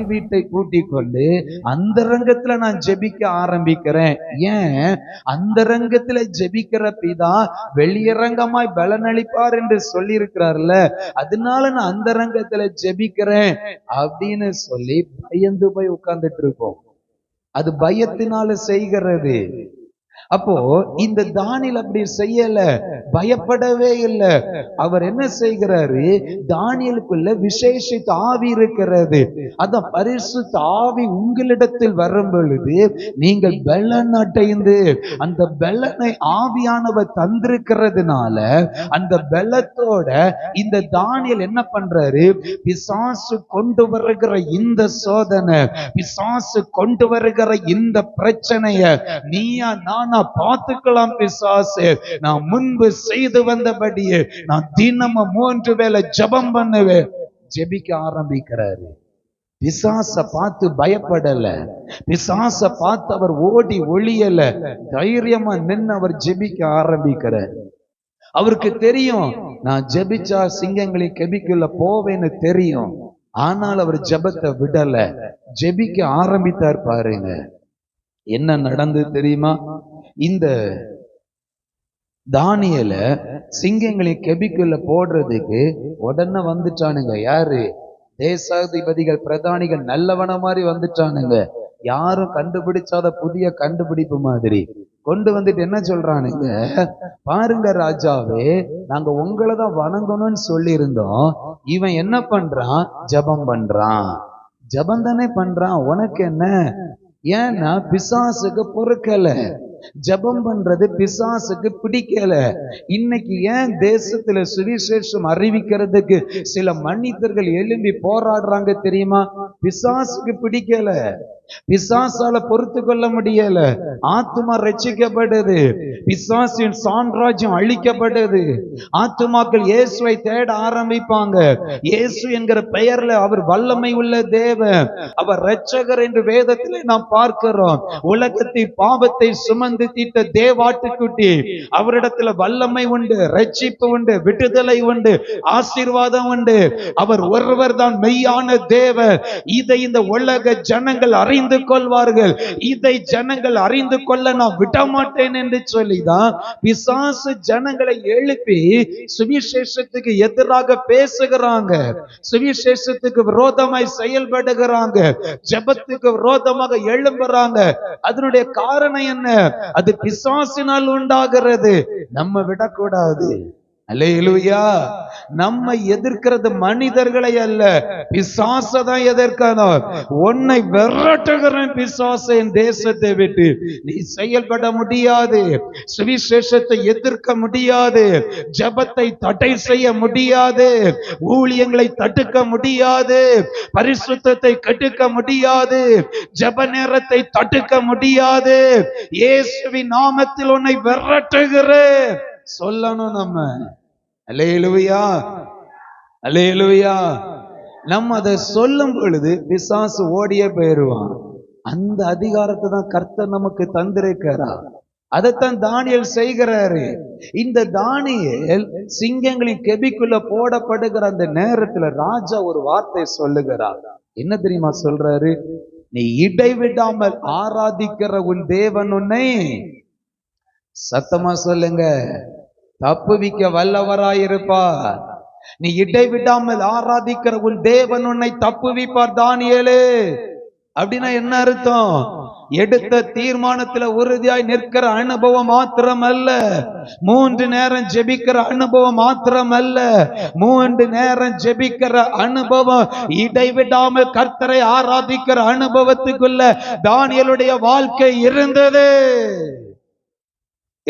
தாய் வீட்டை கூட்டிக் கொண்டு அந்த ரங்கத்துல நான் ஜெபிக்க ஆரம்பிக்கிறேன். ஏன்? அந்த ரங்கத்துல ஜெபிக்கிற பிதா வெளியரங்கமாய் பலனளிப்பார் என்று சொல்லி இருக்கிறார்ல அதனால நான் அந்த ரங்கத்துல ஜெபிக்கிறேன் அப்படின்னு சொல்லி பயந்து போய் உட்கார்ந்துட்டு இருக்கோம் அது பயத்தினால செய்கிறது. அப்போ இந்த தானியல் அப்படி செய்யல பயப்படவே இல்லை. அவர் என்ன செய்கிறாரு? தானியலுக்குள்ள விசேஷித்த ஆவி இருக்கிறது. அதான் பரிசுத்த ஆவி உங்களிடத்தில் வரும் பொழுது நீங்கள் பெலன் அடைந்து அந்த பெலனை ஆவியானவர் தந்திருக்கிறதுனால அந்த பெலத்தோட இந்த தானியல் என்ன பண்றாரு? பிசாசு கொண்டு வருகிற இந்த சோதனை பிசாசு கொண்டு வருகிற இந்த பிரச்சனைய நீயா நானா பார்த்துக்கலாம் பிசாசு. நான் முன்பு செய்து வந்தபடியே நான் தினமும் மூன்று வேலை ஜபம் பண்ணுவேன். ஜெபிக்க ஆரம்பிக்கிறாரு. பிசாச பார்த்து பயப்படல. பிசாச பார்த்து அவர் ஓடி ஒளியல. தைரியமா நின்னு அவர் ஜெபிக்க ஆரம்பிக்கிறார். அவருக்கு தெரியும் நான் ஜெபிச்சா சிங்கங்களின் கெபிக்குள்ள போவேன்னு தெரியும். ஆனால் அவர் ஜபத்தை விடல. ஜெபிக்க ஆரம்பித்தார் பாருங்க. என்ன நடந்து தெரியுமா? இந்த தானியல சிங்கங்களின் கெபிக்குள்ள போடுறதுக்கு உடனே வந்துட்டானுங்க. யாரு? தேசாதிபதிகள் பிரதானிகள் நல்லவன மாதிரி வந்துட்டானுங்க. யாரும் கண்டுபிடிச்சாத புதிய கண்டுபிடிப்பு மாதிரி. கொண்டு வந்துட்டு என்ன சொல்றானுங்க? பாருங்க ராஜாவே நாங்க உங்களை தான் வணங்கணும்னு சொல்லி இருந்தோம் இவன் என்ன பண்றான்? ஜெபம் பண்றான். ஜெபம் தானே பண்றான். உனக்கு என்ன? ஏன்னா பிசாசுக்கு பொறுக்கல. ஜெபம் பண்றது பிசாசுக்கு பிடிக்கல. இன்னைக்கு ஏன் தேசத்துல சுவிசேஷம் அறிவிக்கிறதுக்கு சில மனிதர்கள் எழும்பி போராடுறாங்க தெரியுமா? பிசாசுக்கு பிடிக்கல. பிசாசால பொறுத்து கொள்ள முடியல. ஆத்மா ரட்சிக்கப்படுது பிசாசின் சாம்ராஜ்யம் அழிக்கப்படுது ஆத்துமாக்கள் இயேசுவை தேட ஆரம்பிப்பாங்க. இயேசு என்கிற பெயர்ல அவர் வல்லமை உள்ள தேவன். அவர் ரட்சகர் என்று வேதத்திலே நாம் பார்க்கிறோம். உலகத்தின் பாவத்தை சுமந்து தீட்ட தேவாட்டுக்குட்டி. அவரிடத்துல வல்லமை உண்டு ரட்சிப்பு உண்டு விடுதலை உண்டு ஆசீர்வாதம் உண்டு. அவர் ஒருவர் தான் மெய்யான தேவன். இதை இந்த உலக ஜனங்கள் அறிந்து கொள்வார்கள். இதை ஜனங்கள் அறிந்து கொள்ள நான் விட மாட்டேன் என்று சொல்லிதான் பிசாசு ஜனங்களை எழுப்பி சுவிசேஷத்துக்கு எதிராக பேசுகிறாங்க. சுவிசேஷத்துக்கு விரோதமாய் செயல்படுகிறாங்க. ஜெபத்துக்கு விரோதமாக எழும்புறாங்க. அதனுடைய காரணம் என்ன? அது பிசாசினால் உண்டாகிறது. நம்ம விடக்கூடாது. அல்லேலூயா. நம்ம எதிர்க்கிறது மனிதர்களை அல்ல. பிசாச தான் எதிர்க்கணும். உன்னை விரட்டுகிறேன் பிசாச என் தேசத்தை விட்டு. நீ செயல்பட முடியாது. சுவிசேஷத்தை எதிர்க்க முடியாது. ஜெபத்தை தடை செய்ய முடியாது. ஊழியங்களை தடுக்க முடியாது. பரிசுத்தத்தை கட்டுக்க முடியாது. ஜெப நேரத்தை தடுக்க முடியாது. இயேசுவின் நாமத்தில் உன்னை விரட்டுகிறேன். சொல்லணும் நம்ம. அலேலுயா அலேலுயா நம்ம அதை சொல்லும் பொழுது பிசாசு ஓடியே போயிடுவான். அந்த அதிகாரத்தை தான் கர்த்தர் நமக்கு தந்திருக்கிறா அதைத்தான் தானியல் செய்கிறாரு. இந்த தானியல் சிங்கங்களின் கெபிக்குள்ள போடப்படுகிற அந்த நேரத்துல ராஜா ஒரு வார்த்தை சொல்லுகிறார். என்ன தெரியுமா சொல்றாரு? நீ இடைவிடாமல் ஆராதிக்கிற உன் தேவன் உன்னை. சத்தமா சொல்லுங்க. தப்புவிக்க வல்லவராயிருப்பார். நீ இடைவிடாமல் ஆராதிக்கிற உன் தேவன் உன்னை தப்புவிப்பார் தானியலு. அப்படின்னா என்ன அர்த்தம்? எடுத்த தீர்மானத்துல உறுதியாய் நிற்கிற அனுபவம் மாத்திரம் அல்ல மூன்று நேரம் ஜெபிக்கிற அனுபவம் மாத்திரம் அல்ல மூன்று நேரம் ஜெபிக்கிற அனுபவம் இடைவிடாமல் கர்த்தரை ஆராதிக்கிற அனுபவத்துக்குள்ள தானியலுடைய வாழ்க்கை இருந்தது.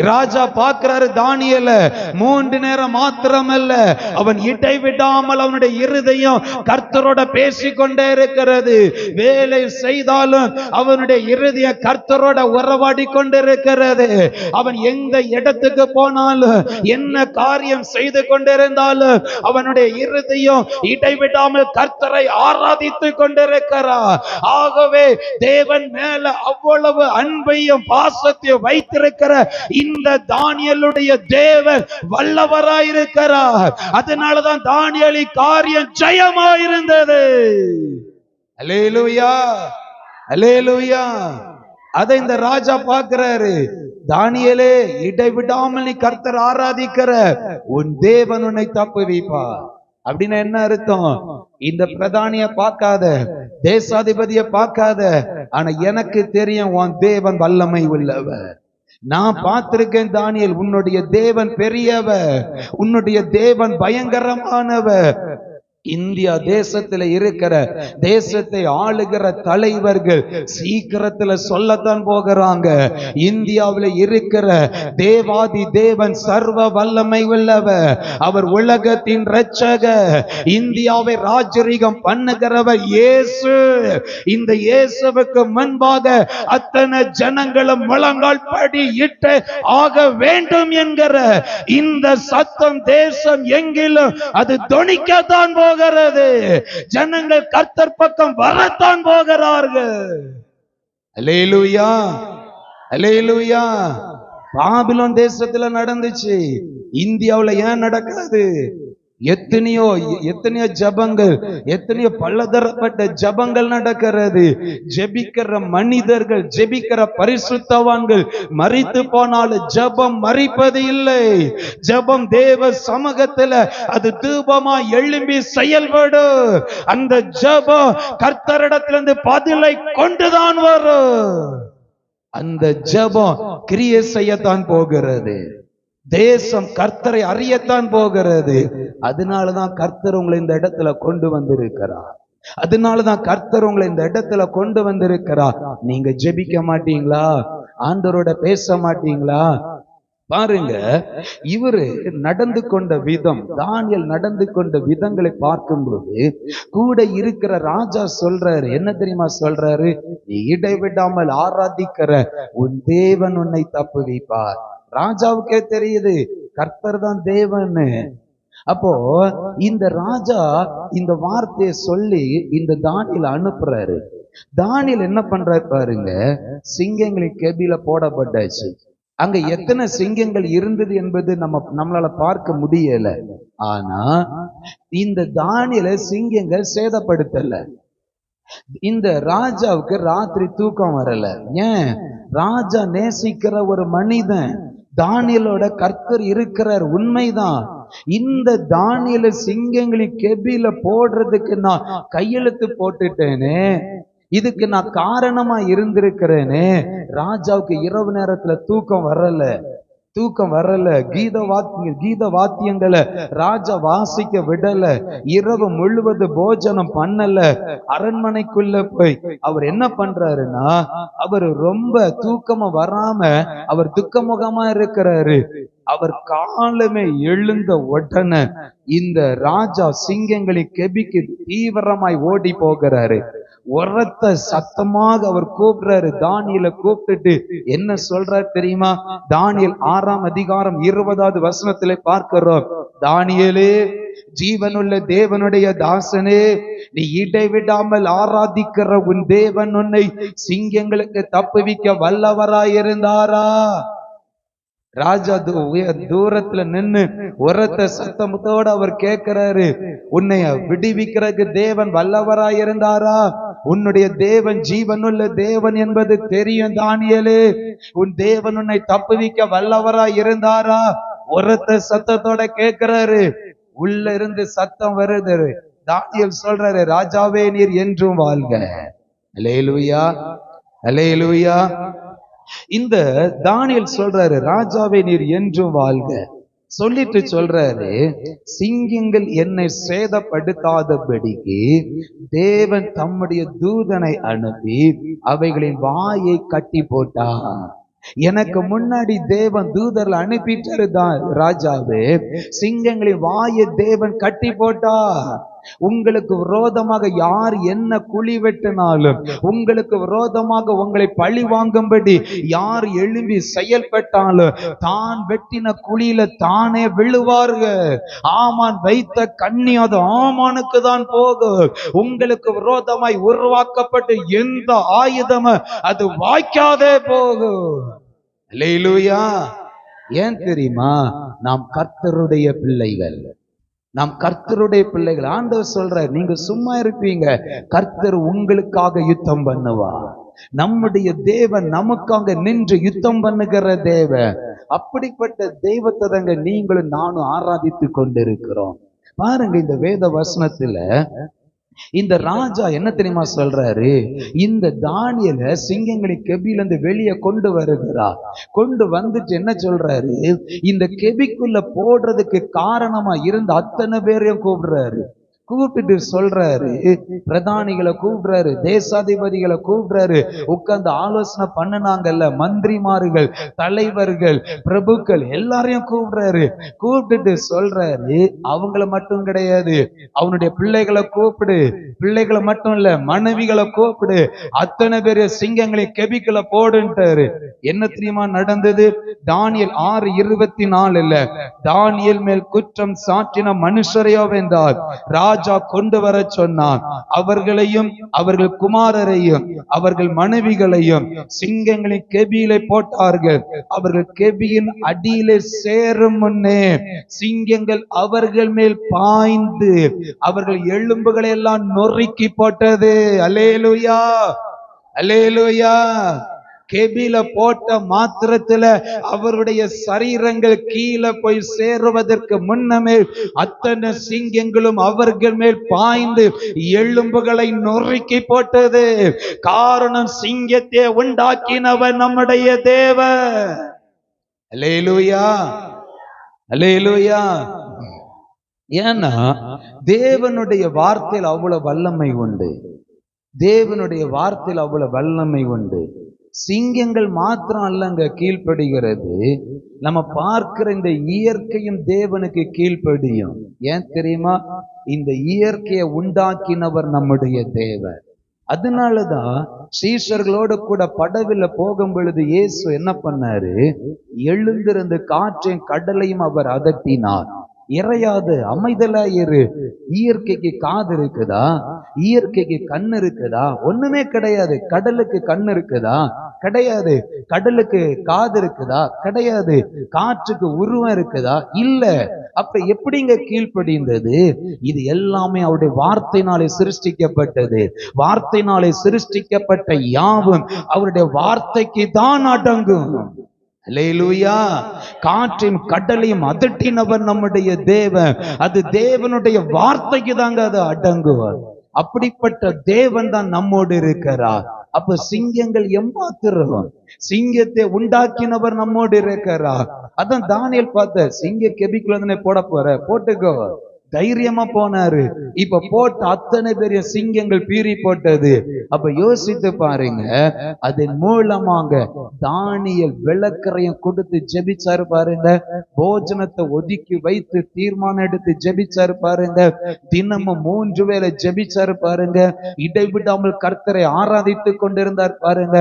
ராஜா பார்க்கிறாரு தானியல. மூன்று நேரம் மாத்திரமல்ல. அவன் இடை விடாமல் அவனுடைய இருதயம் கர்த்தரோட பேசிக்கொண்டே இருக்கிறது. வேலை செய்தாலும் அவனுடைய இருதயம் கர்த்தரோட உறவாடி கொண்டிருக்கிறது அவன் எந்த இடத்துக்கு போனாலும் என்ன காரியம் செய்து கொண்டிருந்தாலும் அவனுடைய இருதயம் இடைவிடாமல் கர்த்தரை ஆராதித்து கொண்டிருக்கிறார். ஆகவே தேவன் மேல அவ்வளவு அன்பையும் பாசத்தையும் வைத்திருக்கிற இந்த தானியலுடைய தேவன் வல்லவராயிருக்கிறார். அதனாலதான் தானியலி காரியம் ஜெயமாயிருந்தது. அலேலுயா அலேலுயா அதை இந்த ராஜா பாக்குறாரு தானியலே இடைவிடாமல் நீ கர்த்தர் ஆராதிக்கிற உன் தேவன் உன்னை தப்பு வைப்பா அப்படின்னு என்ன அர்த்தம்? இந்த பிரதானிய பார்க்காத தேசாதிபதிய பார்க்காத ஆனா எனக்கு தெரியும் உன் தேவன் வல்லமை உள்ளவர். நான் பார்த்திருக்கேன் தானியல் உன்னுடைய தேவன் பெரியவர் உன்னுடைய தேவன் பயங்கரமானவர். இந்தியா தேசத்துல இருக்கிற தேசத்தை ஆளுகிற தலைவர்கள் சீக்கிரத்துல சொல்லத்தான் போகிறாங்க. இந்தியாவுல இருக்கிற தேவாதி தேவன் சர்வ வல்லமை உள்ளவர் அவர் உலகத்தின் ரட்சக இந்தியாவை ராஜரீகம் பண்ணுகிறவர் இயேசு. இந்த இயேசுவுக்கு முன்பாக அத்தனை ஜனங்களும் முழங்கால் படி இட்டு ஆக வேண்டும் என்கிற இந்த சத்தம் தேசம் எங்கிலும் அது தொனிக்கத்தான் போகிறது. ஜனங்கள் கர்த்தர் பக்கம் வரத்தான் போகிறார்கள். அலையிலுயா அலையிலுயா பாபிலோன் தேசத்துல நடந்துச்சு. இந்தியாவுல ஏன் நடக்காது? எத்தனையோ எத்தனையோ ஜபங்கள் எத்தனையோ பலதரப்பட்ட ஜபங்கள் நடக்கிறது. ஜெபிக்கிற மனிதர்கள் ஜெபிக்கிற பரிசுத்தவான்கள் மறித்து போனாலும் ஜபம் மறிப்பது இல்லை. ஜபம் தேவ சமூகத்துல அது தூபமா எழும்பி செயல்படும் அந்த ஜபம் கர்த்தரிடத்திலிருந்து பதிலை கொண்டுதான் வரும். அந்த ஜபம் கிரியை செய்யத்தான் போகிறது. தேசம் கர்த்தரை அறியத்தான் போகிறது. அதனாலதான் கர்த்தர் உங்களை இந்த இடத்துல கொண்டு வந்திருக்கிறார். அதனாலதான் கர்த்தர் உங்களை இந்த இடத்துல கொண்டு வந்திருக்கிறார். நீங்க ஜெபிக்க மாட்டீங்களா? ஆண்டரோட பேச மாட்டீங்களா? பாருங்க இவரு நடந்து கொண்ட விதம் தானியல் நடந்து கொண்ட விதங்களை பார்க்கும்போது கூட இருக்கிற ராஜா சொல்றாரு என்ன தெரியுமா சொல்றாரு? நீ இடைவிடாமல் ஆராதிக்கிற உன் தேவன் உன்னை தப்பு வைப்பார் ராஜாவுக்கே தெரியுது. கர்த்தர் தான் தேவன்னு. அப்போ இந்த ராஜா இந்த வார்த்தையை சொல்லி இந்த தானியல் அனுப்புறாரு. தானியில் என்ன பண்றாரு பாருங்க. சிங்கங்களின் கெபில போடப்பட்டாச்சு. அங்க எத்தனை சிங்கங்கள் இருந்தது என்பது நம்ம நம்மளால பார்க்க முடியல. ஆனா இந்த தானியில சிங்கங்கள் சேதப்படுத்தல. இந்த ராஜாவுக்கு ராத்திரி தூக்கம் வரல. ஏன்? ராஜா நேசிக்கிற ஒரு மனிதன். தானியலோட கர்த்தர் இருக்கிறார். உண்மைதான். இந்த தானியல சிங்கங்களை கெபில போடுறதுக்கு நான் கையெழுத்து போட்டுட்டேனே. இதுக்கு நான் காரணமா இருந்திருக்கிறேனே. ராஜாவுக்கு இரவு நேரத்துல தூக்கம் வரல. தூக்கம் வரல கீத வாத்திய கீத வாத்தியங்களை ராஜா வாசிக்க விடல இரவு முழுவது போஜனம் பண்ணல அரண்மனைக்குள்ள போய் அவர் என்ன பண்றாருன்னா அவர் ரொம்ப தூக்கமா வராம அவர் துக்கமுகமா இருக்கிறாரு. அவர் காலமே எழுந்த உடனே இந்த ராஜா சிங்கங்களின் கெபிக்கு தீவிரமாய் ஓடி போகிறாரு. உரத்த சத்தமாக அவர் கூப்பிடுறாரு. தானியல கூப்பிட்டுட்டு என்ன சொல்றாரு தெரியுமா? தானியல் ஆறாம் அதிகாரம் இருபதாவது வசனத்திலே பார்க்கிறோம். தானியலே ஜீவனுள்ள தேவனுடைய தாசனே நீ இடைவிடாமல் ஆராதிக்கிற உன் தேவன் உன்னை சிங்கங்களுக்கு தப்புவிக்க வல்லவராயிருந்தாரா? ராஜா தூ- உய- தூரத்துல நின்னு உரத்த சத்தமுத்தோடு அவர் கேட்கிறாரு உன்னை விடுவிக்கிறதுக்கு தேவன் வல்லவராய் இருந்தாரா? உன்னுடைய தேவன் ஜீவனுள்ள தேவன் என்பது தெரியும் தானியலே. உன் தேவன் உன்னை தப்புவிக்க வல்லவராய் இருந்தாரா? உரத்த சத்தத்தோட கேட்கிறாரு உள்ள இருந்து சத்தம் வருது. தானியல் சொல்றாரு ராஜாவே நீர் என்றும் வாழ்க. அலேலுயா அலேலுயா இந்த தானியல் சொல்றாரு ராஜாவே நீர் என்றும் வாழ்க. சொல்லிட்டு சொல்றாரு சிங்கங்கள் என்னை சேதப்படுத்தாதபடிக்கு தேவன் தம்முடைய தூதனை அனுப்பி அவைகளின் வாயை கட்டி போட்டார். எனக்கு முன்னாடி தேவன் தூதர்ல அனுப்பிட்டாரு தான் ராஜாவே சிங்கங்களின் வாயை தேவன் கட்டி போட்டா உங்களுக்கு விரோதமாக யார் என்ன குழி வெட்டினாலும் உங்களுக்கு விரோதமாக உங்களை பழி வாங்கும்படி யார் எழும்பி செயல்பட்டாலும் தான் வெட்டின குழியில தானே விழுவார்கள். ஆமான் வைத்த கண்ணி அது ஆமானுக்கு தான் போகும். உங்களுக்கு விரோதமாய் உருவாக்கப்பட்டு எந்த ஆயுதமும் அது வாய்க்காதே போகும். ஏன் தெரியுமா? நாம் கர்த்தருடைய பிள்ளைகள். நாம் கர்த்தருடைய பிள்ளைகள். ஆண்டவர் சொல்றார் நீங்க சும்மா இருப்பீங்க. கர்த்தர் உங்களுக்காக யுத்தம் பண்ணுவா நம்முடைய தேவன் நமக்காக நின்று யுத்தம் பண்ணுகிற தேவன். அப்படிப்பட்ட தெய்வத்தை தாங்க நீங்களும் நானும் ஆராதித்து கொண்டிருக்கிறோம். பாருங்க இந்த வேத வசனத்துல இந்த ராஜா என்ன தெரியுமா சொல்றாரு? இந்த தானியல சிங்கங்களை கெபில இருந்து வெளியே கொண்டு வருகிறார் கொண்டு வந்துட்டு என்ன சொல்றாரு? இந்த கெபிக்குள்ள போடுறதுக்கு காரணமா இருந்த அத்தனை பேரையும் கூப்பிடுறாரு. கூப்பிட்டு சொல்றாரு. பிரதானிகளை கூப்பிடுறாரு தேசாதிபதிகளை கூப்பிடுறாரு. உட்கார்ந்து ஆலோசனை பண்ணுனாங்கல்ல மந்திரிமார்கள் தலைவர்கள் பிரபுக்கள் எல்லாரையும் கூப்பிடுறாரு. கூப்பிட்டுட்டு சொல்றாரு அவங்கள மட்டும் கிடையாது. அவனுடைய பிள்ளைகளை கூப்பிடு. பிள்ளைகளை மட்டும் இல்ல மனைவிகளை கூப்பிடு. அத்தனை பேர் சிங்கங்களை கெபிக்குள்ள போடுன்ட்டாரு. என்ன தெரியுமா நடந்தது? தானியல் ஆறு இருபத்தி நாலுல தானியல் மேல் குற்றம் சாற்றின மனுஷரையோ வென்றார். ராஜ் கொண்டு வர சொன்னான். அவர்களையும் அவர்கள் குமாரரையும் அவர்கள் மனைவிகளையும் சிங்கங்களின் கெபியிலே போட்டார்கள். அவர்கள் கெபியின் அடியிலே சேரும் முன்னே சிங்கங்கள் அவர்கள் மேல் பாய்ந்து அவர்கள் எலும்புகளை எல்லாம் நொறுக்கி போட்டது. அலேலுயா அலேலுயா கெபில போட்ட மாத்திரத்துல அவருடைய சரீரங்கள் கீழே போய் சேருவதற்கு முன்னமே அத்தனை சிங்கங்களும் அவர்கள் மேல் பாய்ந்து எலும்புகளை நொறுக்கி போட்டது. காரணம் சிங்கத்தை உண்டாக்கினவர் நம்முடைய தேவ அலேலுயா அலேலுயா ஏன்னா தேவனுடைய வார்த்தையில் அவ்வளவு வல்லமை உண்டு. தேவனுடைய வார்த்தையில் அவ்வளவு வல்லமை உண்டு. சிங்கங்கள் மாத்திரம் அல்லங்க கீழ்ப்படுகிறது. நம்ம பார்க்கிற இந்த இயற்கையும் தேவனுக்கு கீழ்ப்படியும். ஏன் தெரியுமா? இந்த இயற்கையை உண்டாக்கினவர் நம்முடைய தேவர் அதனாலதான் சீஷர்களோட கூட படகுல போகும் பொழுது இயேசு என்ன பண்ணாரு? எழுந்திருந்து காற்றையும் கடலையும் அவர் அதட்டினார். இறையாது அமைதலா இரு. இயற்கைக்கு காது இருக்குதா? இயற்கைக்கு கண் இருக்குதா? ஒண்ணுமே கிடையாது. கடலுக்கு கண் இருக்குதா? கிடையாது. கடலுக்கு காது இருக்குதா? கிடையாது. காற்றுக்கு உருவம் இருக்குதா? இல்ல. அப்ப எப்படிங்க கீழ்ப்படிந்தது? இது எல்லாமே அவருடைய வார்த்தையினாலே சிருஷ்டிக்கப்பட்டது. வார்த்தையினாலே சிருஷ்டிக்கப்பட்ட யாவும் அவருடைய வார்த்தைக்கு தான் அடங்கும். லேலூயா காற்றையும் கடலையும் அதட்டினவர் நம்முடைய தேவன். அது தேவனுடைய வார்த்தைக்கு தாங்க அது அடங்குவார். அப்படிப்பட்ட தேவன் தான் நம்மோடு இருக்கிறார். அப்ப சிங்கங்கள் எம்மாத்திரம் சிங்கத்தை உண்டாக்கினவர் நம்மோடு இருக்கிறார். அதான் தானியல் பார்த்த சிங்க கெபிக்குள்ள போட போற? போட்டுக்கோ. தைரியமா போனாரு. இப்ப போட்ட அத்தனை பெரிய சிங்கங்கள் பீறி போட்டது. அப்ப யோசித்து பாருங்க அதன் மூலமாக தானியல் விளக்கரையும் கொடுத்து ஜெபிச்சாரு பாருங்க. போஜனத்தை ஒதுக்கி வைத்து தீர்மானம் எடுத்து ஜெபிச்சாரு பாருங்க. தினமும் மூன்று வேளை ஜெபிச்சாரு பாருங்க. இடைவிடாமல் கர்த்தரை ஆராதித்து கொண்டிருந்தார் பாருங்க.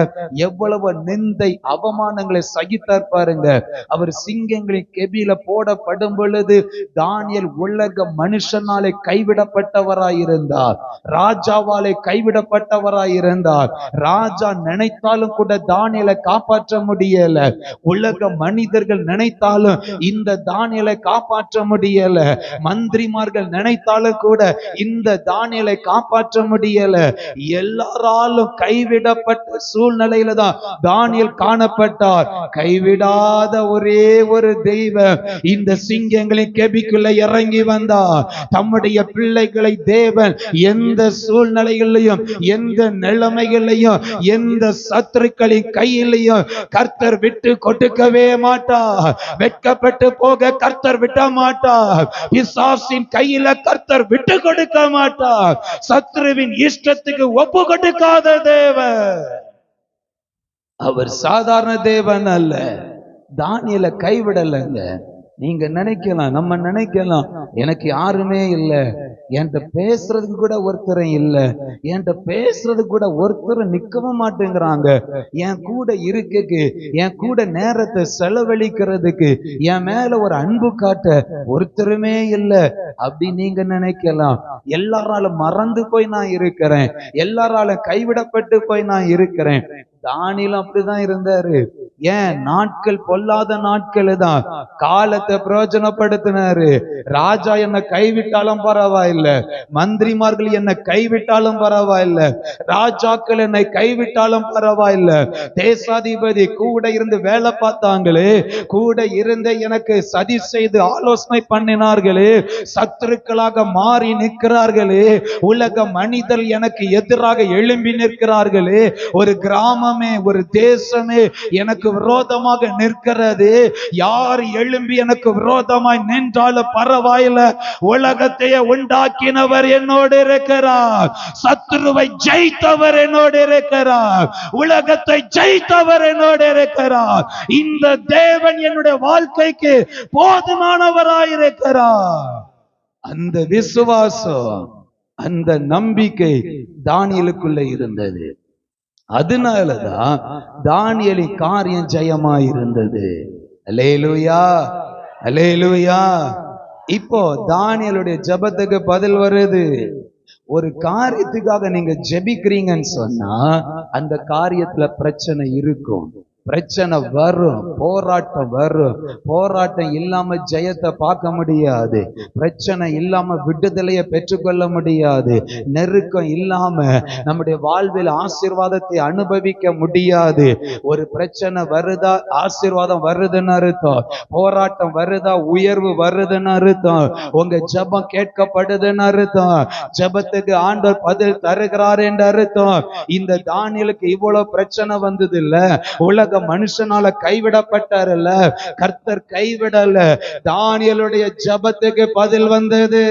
எவ்வளவு நிந்தை அவமானங்களை சகித்தார் பாருங்க. அவர் சிங்கங்களின் கெபியில போடப்படும் பொழுது தானியல் உலகம் மனுஷனாலே கைவிடப்பட்டவராயிருந்தார். ராஜாவாலே கைவிடப்பட்டவராயிருந்தார். ராஜா நினைத்தாலும் கூட தானியலை காப்பாற்ற முடியல. உலக மனிதர்கள் நினைத்தாலும் இந்த தானியலை காப்பாற்ற முடியல. மந்திரிமார்கள் நினைத்தாலும் கூட இந்த தானியலை காப்பாற்ற முடியல. எல்லாராலும் கைவிடப்பட்ட சூழ்நிலையில தான் தானியல் காணப்பட்டார். கைவிடாத ஒரே ஒரு தெய்வம் இந்த சிங்கங்களின் கெபிக்குள்ள இறங்கி வந்தார். தம்முடைய பிள்ளைகளை தேவன் எந்த சூழ்நிலைகளையும் எந்த நிலைமைகளையும் எந்த சத்துருக்களின் கையிலையும் கர்த்தர் விட்டு கொடுக்கவே மாட்டார். வெட்கப்பட்டு போக கர்த்தர் விட மாட்டார். பிசாசின் கையில கர்த்தர் விட்டு கொடுக்க மாட்டார். சத்ருவின் இஷ்டத்துக்கு ஒப்பு கொடுக்காத தேவன். அவர் சாதாரண தேவன் அல்ல. தானியல கைவிடலைங்க. நீங்க நினைக்கலாம் நம்ம நினைக்கலாம். எனக்கு யாருமே இல்லை. என்கிட்ட பேசுறதுக்கு கூட ஒருத்தரும் இல்லை. என்கிட்ட பேசுறதுக்கு கூட ஒருத்தரும் நிற்கவும் மாட்டேங்கிறாங்க. என் கூட இருக்குக்கு என் கூட நேரத்தை செலவழிக்கிறதுக்கு என் மேல ஒரு அன்பு காட்ட ஒருத்தருமே இல்லை. அப்படி நீங்க நினைக்கலாம். எல்லாராலும் மறந்து போய் நான் இருக்கிறேன். எல்லாராலும் கைவிடப்பட்டு போய் நான் இருக்கிறேன். தானியலும் அப்படிதான் இருந்தாரு. ஏன்? நாட்கள் பொல்லாத நாட்கள் தான் காலத்தை பிரயோஜனப்படுத்தினாரு. ராஜா என்னை கைவிட்டாலும் பரவாயில்ல. மந்திரிமார்கள் என்னை கைவிட்டாலும் பரவாயில்ல. ராஜாக்கள் என்னை கைவிட்டாலும் பரவாயில்ல. தேசாதிபதி கூட இருந்து வேலை பார்த்தாங்களே. கூட இருந்து எனக்கு சதி செய்து ஆலோசனை பண்ணினார்களே. சத்துருக்களாக மாறி நிற்கிறார்களே. உலக மனிதர் எனக்கு எதிராக எழும்பி நிற்கிறார்களே. ஒரு கிராம கிராமமே ஒரு தேசமே எனக்கு விரோதமாக நிற்கிறது. யார் எழும்பி எனக்கு விரோதமாய் நின்றாலும் பரவாயில்ல. உலகத்தையே உண்டாக்கினவர் என்னோடு இருக்கிறார். சத்துருவை ஜெயித்தவர் என்னோடு இருக்கிறார். உலகத்தை ஜெயித்தவர் என்னோடு இருக்கிறார். இந்த தேவன் என்னுடைய வாழ்க்கைக்கு போதுமானவராயிருக்கிறார் அந்த விசுவாசம் அந்த நம்பிக்கை தானியலுக்குள்ள இருந்தது. அதனாலதான் தானியலி காரியம் ஜெயமா இருந்தது அலேலுயா அலேலுயா இப்போ தானியலுடைய ஜெபத்துக்கு பதில் வருது. ஒரு காரியத்துக்காக நீங்க ஜெபிக்கிறீங்கன்னு சொன்னா அந்த காரியத்துல பிரச்சனை இருக்கும். பிரச்சனை வரும் போராட்டம் வரும். போராட்டம் இல்லாம ஜெயத்தை பார்க்க முடியாது. பிரச்சனை இல்லாம விடுதலையை பெற்றுக்கொள்ள முடியாது. நெருக்கம் இல்லாம நம்முடைய வாழ்வில் ஆசீர்வாதத்தை அனுபவிக்க முடியாது. ஒரு பிரச்சனை வருதா ஆசீர்வாதம் வருதுன்னு அர்த்தம். போராட்டம் வருதா உயர்வு வருதுன்னு அர்த்தம். உங்க ஜெபம் கேட்கப்படுதுன்னு அர்த்தம். ஜெபத்துக்கு ஆண்டவர் பதில் தருகிறார் என்று அர்த்தம். இந்த தானியலுக்கு இவ்வளவு பிரச்சனை வந்தது இல்ல உலக மனுஷனால கைவிடப்பட்டார்ல கர்த்தர் கைவிடல. தானியலுடைய ஜபத்துக்கு பதில் வந்தது.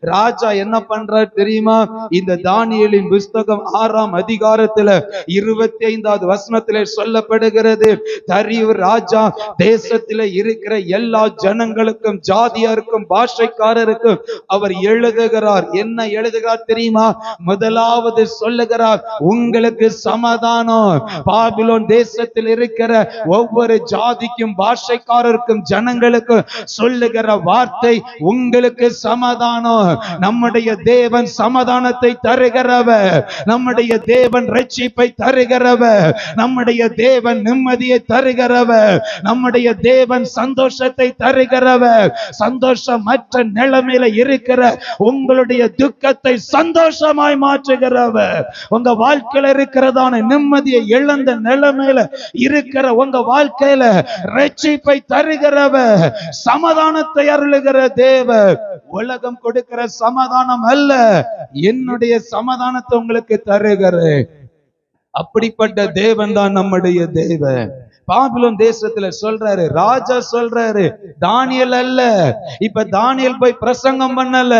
ராஜா என்ன பண்றார் தெரியுமா? இந்த தானியலின் புஸ்தகம் ஆறாம் அதிகாரத்துல இருபத்தி ஐந்தாவது வசனத்திலே சொல்லப்படுகிறது. தரியு ராஜா தேசத்திலே இருக்கிற எல்லா ஜனங்களுக்கும் ஜாதியாருக்கும் பாஷைக்காரருக்கும் அவர் எழுதுகிறார். என்ன எழுதுகிறார் தெரியுமா? முதலாவது சொல்லுகிறார் உங்களுக்கு சமாதானம். பாபிலோன் தேசத்தில் இருக்கிற ஒவ்வொரு ஜாதிக்கும் பாஷைக்காரருக்கும் ஜனங்களுக்கும் சொல்லுகிற வார்த்தை உங்களுக்கு சமாதானம். நம்முடைய தேவன் சமாதானத்தை தருகிறவர். நம்முடைய தேவன் ரட்சிப்பை தருகிறவர். நம்முடைய தேவன் நிம்மதியை தருகிறவர். நம்முடைய தேவன் சந்தோஷத்தை தருகிறவர். சந்தோஷமற்ற நிலைமையில இருக்கிற உங்களுடைய துக்கத்தை சந்தோஷமாய் மாற்றுகிறவர். உங்க வாழ்க்கையில இருக்கிறதான நிம்மதியை இழந்த நிலைமையில இருக்கிற உங்க வாழ்க்கையில ரட்சிப்பை தருகிறவர் சமாதானத்தை அருளுகிற தேவ உலகம் கொடுக்கிற சமாதானம் அல்ல என்னுடைய சமாதானத்தை உங்களுக்கு தருகிறேன். அப்படிப்பட்ட தேவன் தான் நம்முடைய தேவன். பாபிலோன் தேசத்துல சொல்றாரு ராஜா சொல்றாரு தானியல் அல்ல. இப்ப தானியல் போய் பிரசங்கம் பண்ணல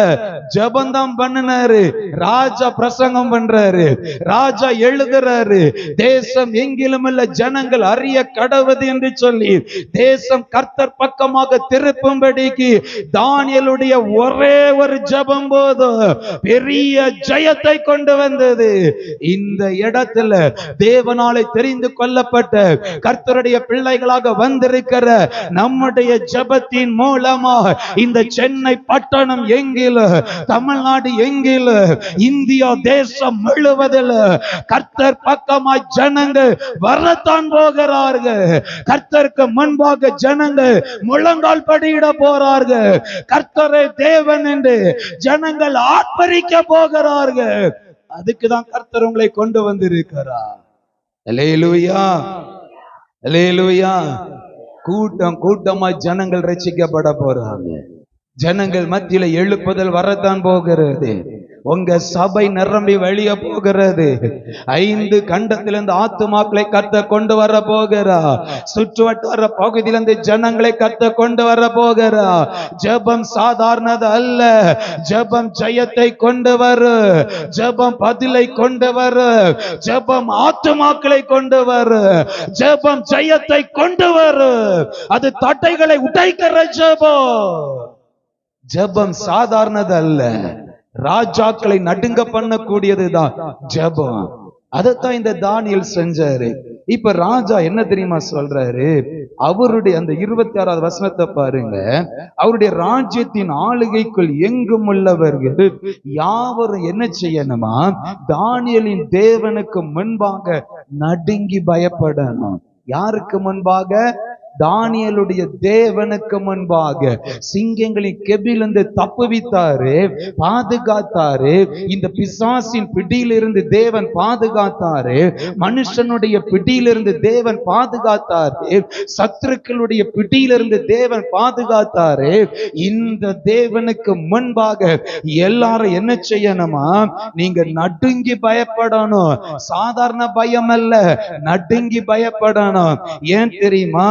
ஜபந்தம் பண்ணினாரு ராஜா பிரசங்கம் பண்றாரு ராஜா எழுதுறாரு தேசம் எங்கிலும் இல்ல ஜனங்கள் அறிய கடவுது என்று சொல்லி தேசம் கர்த்தர் பக்கமாக திருப்பும்படிக்கு தானியலுடைய ஒரே ஒரு ஜெபம் போதும் பெரிய ஜெயத்தை கொண்டு வந்தது. இந்த இடத்துல தேவனாலை தெரிந்து கொள்ளப்பட்ட கர்த்தருடைய பிள்ளைகளாக வந்திருக்கிற நம்முடைய ஜெபத்தின் மூலமா இந்த சென்னை பட்டணம் எங்கில் தமிழ்நாடு எங்கில் இந்தியா தேசம் முழுவதில் கர்த்தர் பக்கமாய் ஜனங்கள் வரத்தான் போகிறார்கள். கர்த்தருக்கு முன்பாக ஜனங்கள் முழங்கால் படியிட போறார்கள். கர்த்தரை தேவன் என்று ஜனங்கள் ஆர்ப்பரிக்க போகிறார்கள். அதுக்குதான் கர்த்தர் உங்களை கொண்டு வந்திருக்கிறார். அல்லேலூயா லேலுயா கூட்டம் கூட்டமா ஜனங்கள் ரசிக்கப்பட போறாங்க. ஜனங்கள் மத்தியில எழுப்புதல் வரத்தான் போகிறது. உங்க சபை நிரம்பி வெளியே போகிறது. ஐந்து கண்டத்திலிருந்து ஆத்துமாக்களை கத்த கொண்டு வர போகிறா. சுற்றுவட்டார பகுதியிலிருந்து ஜனங்களை கத்த கொண்டு வர போகிறா. ஜெபம் சாதாரணது அல்ல. ஜெபம் ஜெயத்தை கொண்டு வரு. ஜெபம் பதிலை கொண்டு வரு. ஜெபம் ஆத்துமாக்களை கொண்டு வரு. ஜெபம் ஜெயத்தை கொண்டு வரு. அது தட்டைகளை உடைக்கிற ஜெபம். ஜெபம் சாதாரணது அல்ல. ராஜாக்களை நடுங்க பண்ணக்கூடியதுதான் ஜெபம். அதைத்தான் இந்த தானியல் செஞ்சாரு. இப்ப ராஜா என்ன தெரியுமா சொல்றாரு? அவருடைய அந்த இருபத்தி ஆறாவது வசனத்தை பாருங்க. அவருடைய ராஜ்யத்தின் ஆளுகைக்குள் எங்கும் உள்ளவர்கள் யாவரும் என்ன செய்யணுமா? தானியலின் தேவனுக்கு முன்பாக நடுங்கி பயப்படணும். யாருக்கு முன்பாக? தானியலுடைய தேவனுக்கு முன்பாக சிங்கங்களின் கெபிலிருந்து தப்புவித்தாரு பாதுகாத்தாரு இந்த பிசாசின் பிடியிலிருந்து தேவன் பாதுகாத்தாரு மனுஷனுடைய பிடியிலிருந்து தேவன் பாதுகாத்தாரு சத்துருக்களுடைய பிடியிலிருந்து தேவன் பாதுகாத்தாரு இந்த தேவனுக்கு முன்பாக எல்லாரும் என்ன செய்யணுமா? நீங்க நடுங்கி பயப்படணும். சாதாரண பயம் அல்ல நடுங்கி பயப்படணும். ஏன் தெரியுமா?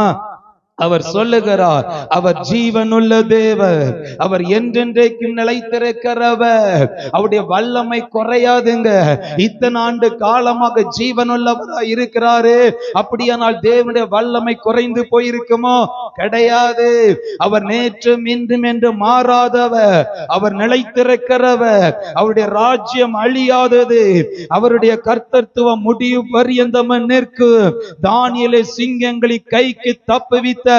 அவர் சொல்லுகிறார் அவர் ஜீவனுள்ள தேவர் அவர் என்றென்றைக்கும் நிலைத்திருக்கிறவர். அவருடைய வல்லமை குறையாதுங்க. இத்தனை ஆண்டு காலமாக ஜீவனுள்ளவரா இருக்கிறாரு. அப்படியானால் தேவனுடைய வல்லமை குறைந்து போயிருக்குமோ? கிடையாது. அவர் நேற்றும் இன்றும் என்று மாறாதவர். அவர் நிலைத்திருக்கிறவர். அவருடைய ராஜ்யம் அழியாதது. அவருடைய கர்த்தத்துவம் முடிவு பரியந்தம் நிற்கும். தானியலை சிங்கங்களை கைக்கு தப்புவித்த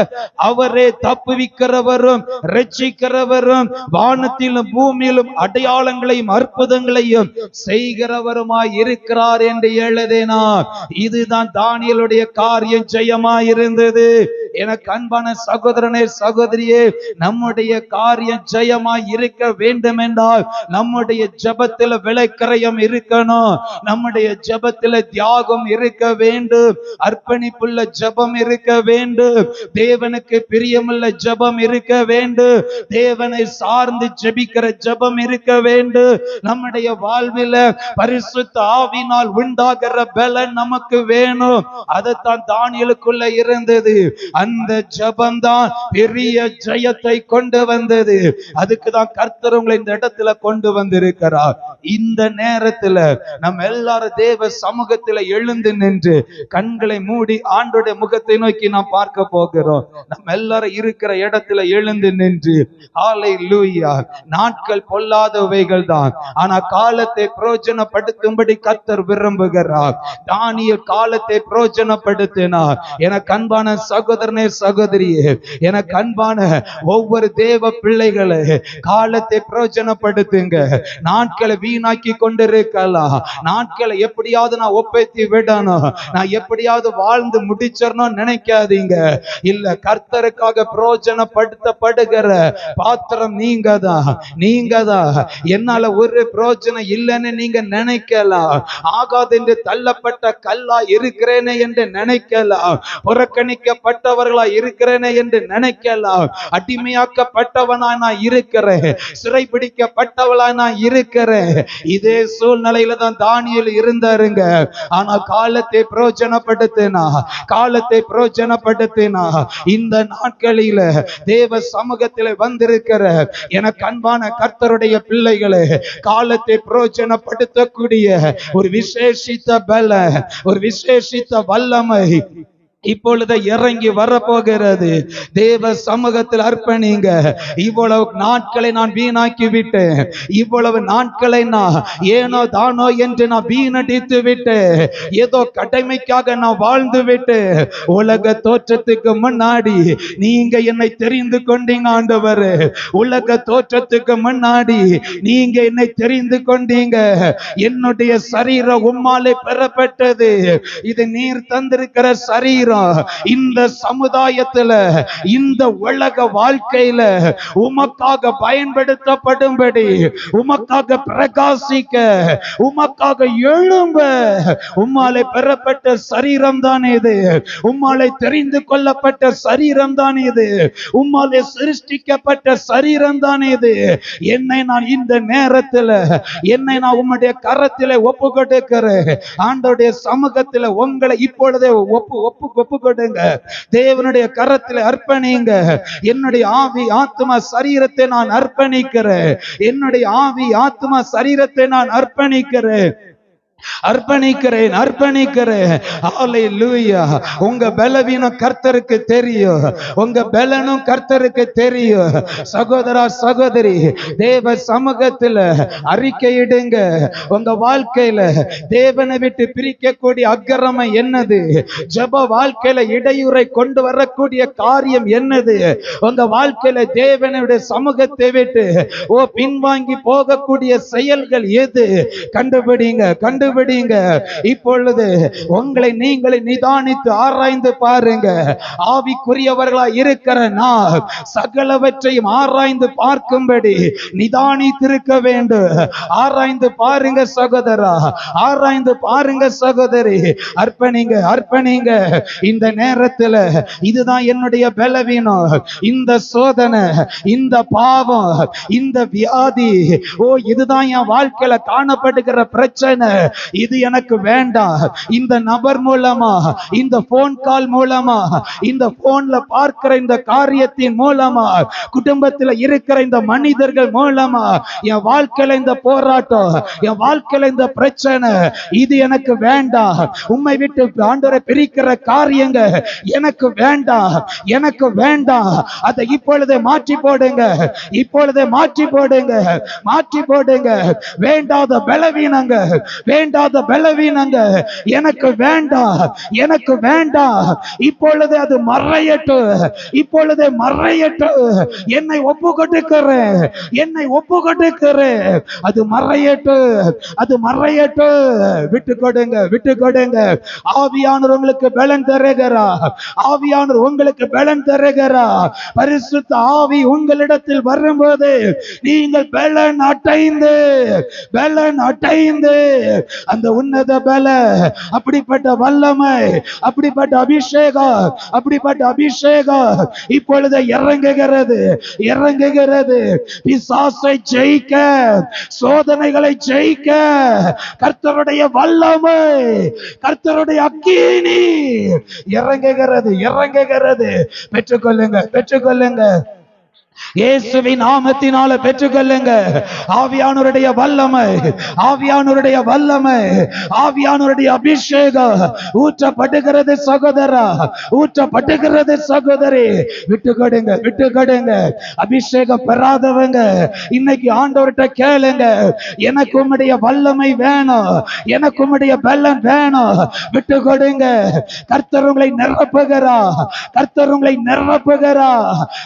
அவரே தப்புவிக்கிறவரும் ரட்சிக்கிறவரும் வானத்திலும் பூமியிலும் அடையாளங்களையும் அற்புதங்களையும் செய்கிறவருமாய் இருக்கிறார் என்று எழுதினார் இதுதான் தானியலுடைய காரியம் ஜெயமாய் இருந்தது எனக்கு அன்பான சகோதரனே சகோதரியே நம்முடைய காரியம் ஜெயமாய் இருக்க வேண்டும் என்றால் நம்முடைய ஜபத்தில் விலைக்கரையம் இருக்கணும். நம்முடைய ஜபத்தில் தியாகம் இருக்க வேண்டும். அர்ப்பணிப்புள்ள ஜபம் இருக்க வேண்டும். தேவனுக்கு பிரியமுள்ள ஜெபம் இருக்க வேண்டும் தேவனை சார்ந்து ஜெபிக்கிற ஜெபம் இருக்க வேண்டும் நம்முடைய வாழ்வில பரிசுத்த ஆவினால் உண்டாகிற பலன் நமக்கு வேணும். அதைத்தான் தானியலுக்குள்ள இருந்தது. அந்த ஜெபம்தான் பெரிய ஜெயத்தை கொண்டு வந்தது. அதுக்கு தான் கர்த்தர் உங்களை இந்த இடத்துல கொண்டு வந்திருக்கிறார். இந்த நேரத்துல நம்ம எல்லாரும் தேவ சமூகத்துல எழுந்து நின்று கண்களை மூடி ஆண்டோட முகத்தை நோக்கி நாம் பார்க்க போகிறோம். நம்ம எல்லாரும் இருக்கிற இடத்துல எழுந்து நின்று ஆலை லூயா நாட்கள் பொல்லாதவைகள் தான் ஆனா காலத்தை பிரயோஜனப்படுத்தும்படி கத்தர் விரும்புகிறார். தானிய காலத்தை பிரயோஜனப்படுத்தினார் என கண்பான சகோதரனே சகோதரியே என கண்பான ஒவ்வொரு தேவ பிள்ளைகளை காலத்தை பிரயோஜனப்படுத்துங்க நாட்களை வீணாக்கி கொண்டிருக்கலாம். நாட்களை எப்படியாவது நான் ஒப்பேத்தி விடணும். நான் எப்படியாவது வாழ்ந்து முடிச்சிடணும் நினைக்காதீங்க. இல்ல கர்த்தருக்காக பிரயோஜனப்படுத்தப்படுகிற பாத்திரம் நீங்க தான் நீங்க தான் என்னால ஒரு பிரயோஜனம் இல்லைன்னு நீங்க நினைக்கலாம் ஆகாது என்று தள்ளப்பட்ட கல்லா இருக்கிறேனே என்று நினைக்கலாம் புறக்கணிக்கப்பட்டவர்களா இருக்கிறேனே என்று நினைக்கலாம் அடிமையாக்கப்பட்டவனா நான் இருக்கிறேன். சிறைபிடிக்கப்பட்டவளா நான் இருக்கிறேன். இதே சூழ்நிலையில தான் தானியல் இருந்தாருங்க. ஆனா காலத்தை பிரயோஜனப்படுத்தினா காலத்தை பிரயோஜனப்படுத்தினா இந்த நாட்களில தேவ சமூகத்தில் வந்திருக்கிற எனக்கு அன்பான கர்த்தருடைய பிள்ளைகளே காலத்தை பிரயோஜனப்படுத்தக்கூடிய ஒரு விசேஷித்த பல ஒரு விசேஷித்த வல்லமை இப்பொழுது இறங்கி வரப்போகிறது. தேவ சமூகத்தில் அர்ப்பணிங்க. இவ்வளவு நாட்களை நான் வீணாக்கி விட்டேன். இவ்வளவு நாட்களை நான் ஏனோ தானோ என்று நான் வீணடித்து விட்டேன். ஏதோ கடமைக்காக நான் வாழ்ந்து விட்டேன். உலக தோற்றத்துக்கு முன்னாடி நீங்க என்னை தெரிந்து கொண்டீங்க ஆண்டவர். உலக தோற்றத்துக்கு முன்னாடி நீங்க என்னை தெரிந்து கொண்டீங்க. என்னுடைய சரீரம் உம்மாலே பெறப்பட்டது. இது நீர் தந்திருக்கிற சரீரம். இந்த சமுதாயத்துல இந்த உலக வாழ்க்கையில உமக்காக பயன்படுத்தப்படும்படி உமக்காக பிரகாசிக்க உமக்காக எழும்ப உம்மாலை பெறப்பட்ட சரீரம் தான் இது. உம்மாலை தெரிந்து கொள்ளப்பட்ட சரீரம் தான் இது. உம்மாலே சிருஷ்டிக்கப்பட்ட சரீரம் தான் இது. என்னை நான் இந்த நேரத்துல என்னை நான் உம்முடைய கரத்திலே ஒப்பு கொடுக்கிறேன் ஆண்டோடைய சமூகத்துல உங்களை இப்பொழுதே ஒப்பு ஒப்பு ஒப்பு கொடுங்க தேவனுடைய கரத்தில் அர்ப்பணிங்க. என்னுடைய ஆவி ஆத்மா சரீரத்தை நான் அர்ப்பணிக்கிறேன். என்னுடைய ஆவி ஆத்மா சரீரத்தை நான் அர்ப்பணிக்கிறேன். அர்ப்பணிக்கிறேன் அர்ப்பணிக்கிறேன். உங்க பலவீனம் கர்த்தருக்கு தெரியும். உங்க பலனும் கர்த்தருக்கு தெரியும். சகோதரா சகோதரி தேவ சமூகத்தில் அறிக்கையிடுங்க. உங்க வாழ்க்கையில தேவனை விட்டு பிரிக்கக்கூடிய அக்கிரமை என்னது? ஜப வாழ்க்கையில இடையூறை கொண்டு வரக்கூடிய காரியம் என்னது? உங்க வாழ்க்கையில தேவனுடைய சமூகத்தை விட்டு ஓ பின்வாங்கி போகக்கூடிய செயல்கள் எது? கண்டுபிடிங்க கண்டு கண்டுபிடிங்க இப்பொழுது உங்களை நீங்களே நிதானித்து ஆராய்ந்து பாருங்க. ஆவிக்குரியவர்களா இருக்கிற நான் சகலவற்றையும் ஆராய்ந்து பார்க்கும்படி நிதானித்திருக்க வேண்டும். ஆராய்ந்து பாருங்க சகோதரா. ஆராய்ந்து பாருங்க சகோதரி. அர்ப்பணிங்க அர்ப்பணிங்க. இந்த நேரத்துல இதுதான் என்னுடைய பலவீனம். இந்த சோதனை இந்த பாவம் இந்த வியாதி ஓ இதுதான் என் வாழ்க்கையில காணப்படுகிற பிரச்சனை. இது எனக்கு வேண்டாம். இந்த நபர் மூலமா இந்த போன் கால் மூலமா இந்த போன்ல பார்க்கிற இந்த காரியத்தின் மூலமா குடும்பத்துல இருக்கிற இந்த மனிதர்கள் மூலமா என் வாழ்க்கையில இந்த போராட்டம் என் வாழ்க்கையில இந்த பிரச்சனை இது எனக்கு வேண்டாம். உண்மை விட்டு ஆண்டவரை பிரிக்கிற காரியங்க எனக்கு வேண்டாம். எனக்கு வேண்டாம். அதை இப்பொழுதே மாற்றி போடுங்க. இப்பொழுதே மாற்றி போடுங்க. மாற்றி போடுங்க. வேண்டாத பலவீனங்க வேண்டாத பலவீனங்க. எனக்கு வேண்டாம் எனக்கு வேண்டாம் இப்பொழுது அது மறையட்டு இப்பொழுது மறையட்டு. என்னை ஒப்பு கொடுக்கிறேன் என்னை ஒப்பு கொடுக்கிறேன் அது மறையட்டு அது மறையட்டு. விட்டு கொடுங்க விட்டு கொடுங்க ஆவியானவர் உங்களுக்கு பலன் தருகிறா. ஆவியானவர் உங்களுக்கு பலன் தருகிறா. பரிசுத்த ஆவி உங்களிடத்தில் வரும்போது நீங்கள் பலன் அடைந்து பலன் அடைந்து அந்த உன்னத பல அப்படிப்பட்ட வல்லமை அப்படிப்பட்ட அபிஷேகம் அப்படிப்பட்ட அபிஷேகம் இப்பொழுது இறங்குகிறது இறங்குகிறது. பிசாசை ஜெயிக்க சோதனைகளை ஜெயிக்க கர்த்தருடைய வல்லமை கர்த்தருடைய அக்கினி இறங்குகிறது இறங்குகிறது. பெற்றுக்கொள்ளுங்க பெற்றுக்கொள்ளுங்க. இயேசுவின் நாமத்தினால பெற்றுக்கொள்ளுங்க. ஆவியானவருடைய வல்லமை ஆவியானவருடைய வல்லமை ஆவியானவருடைய அபிஷேகம். ஊற்றப்பட்டுகிறது சகோதரா ஊற்றப்பட்டுகிறது சகோதரி. விட்டு கொடுங்க விட்டு கொடுங்க அபிஷேகம் பெறாதவங்க இன்னைக்கு ஆண்டவர்கிட்ட கேளுங்க. எனக்கு உம்முடைய வல்லமை வேணும் எனக்கு உம்முடைய பலன் வேணும். விட்டு கொடுங்க கர்த்தர் உங்களை நிரப்புகிறா கர்த்தர் உங்களை நிரப்புகிறா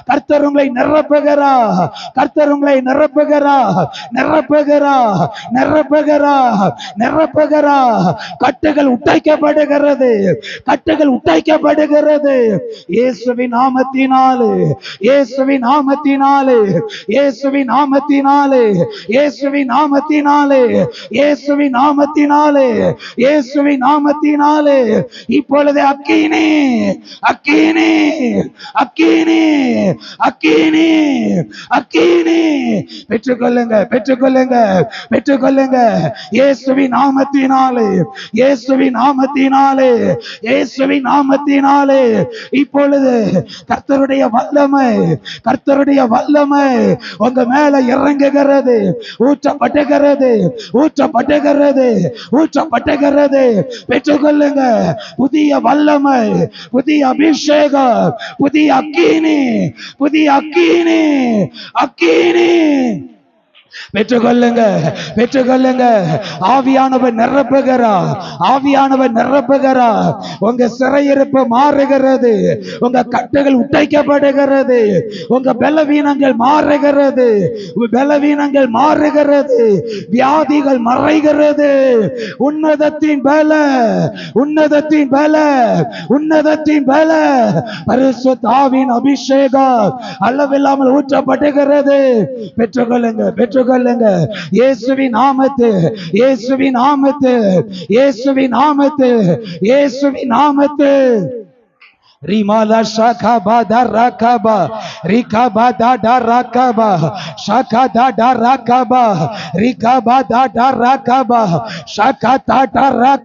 கர்த்தர் உங்களை நிரப்புகிறா. கர்த்தர் உங்களை நிரப்புகிறா. நிரப்புகிறா. நிரப்புகிறா. நிரப்புகிறா. கட்டுகள் உடைக்கப்படுகிறது. கட்டுகள் உடைக்கப்படுகிறது. இயேசுவின் நாமத்தினாலே. இயேசுவின் நாமத்தினாலே. இயேசுவின் நாமத்தினாலே. இயேசுவின் நாமத்தினாலே. இயேசுவின் நாமத்தினாலே. இயேசுவின் நாமத்தினாலே. இப்பொழுது அக்கினி. அக்கினி. அக்கினி. அக்கினி. அக்கினி பெற்றுக்கொள்ளுங்க பெற்றுக்கொள்ளுங்க பெற்றுக்கொள்ளுங்க இயேசுவின் நாமத்தினாலே இயேசுவின் நாமத்தினாலே இயேசுவின் நாமத்தினாலே. இப்பொழுது கர்த்தருடைய வல்லமை கர்த்தருடைய வல்லமை உங்க மேல இறங்குகிறது ஊற்றப்பட்டுகிறது ஊற்றப்பட்டுகிறது ஊற்றப்பட்டுகிறது. பெற்றுக்கொள்ளுங்க புதிய வல்லமை புதிய அபிஷேகம் புதிய அக்கீனி புதிய அக்கீனி அக்கீனி பெற்றுக்கொள்ளுங்க பெற்றுக்கொள்ளுங்க. ஆவியானவர் நிரப்புகிறா ஆவியானவர் நிரப்புகிறா உங்க சிறையிருப்பு மாறுகிறது. உங்க கட்டுகள் உடைக்கப்படுகிறது. உங்க பலவீனங்கள் மாறுகிறது. பலவீனங்கள் மாறுகிறது. வியாதிகள் மறைகிறது. உன்னதத்தின் பல உன்னதத்தின் பல உன்னதத்தின் பல. பரிசுத்தாவின் அபிஷேகம் அளவில்லாமல் ஊற்றப்படுகிறது. பெற்றுக்கொள்ளுங்க. பெற்றுக்கொள்ளுங்க இயேசுவி நாமத்து இயேசுவி நாமத்து இயேசுவி நாமத்து இயேசுவி நாமத்து ரிமாலா ஷாகா பாதா ராகாபா ரிகாபா தாடா ராகாபா ஷாகா தாடா ராகாபா ரிகாபா தாடா ராகாபா ஷாகா தாடா ராக்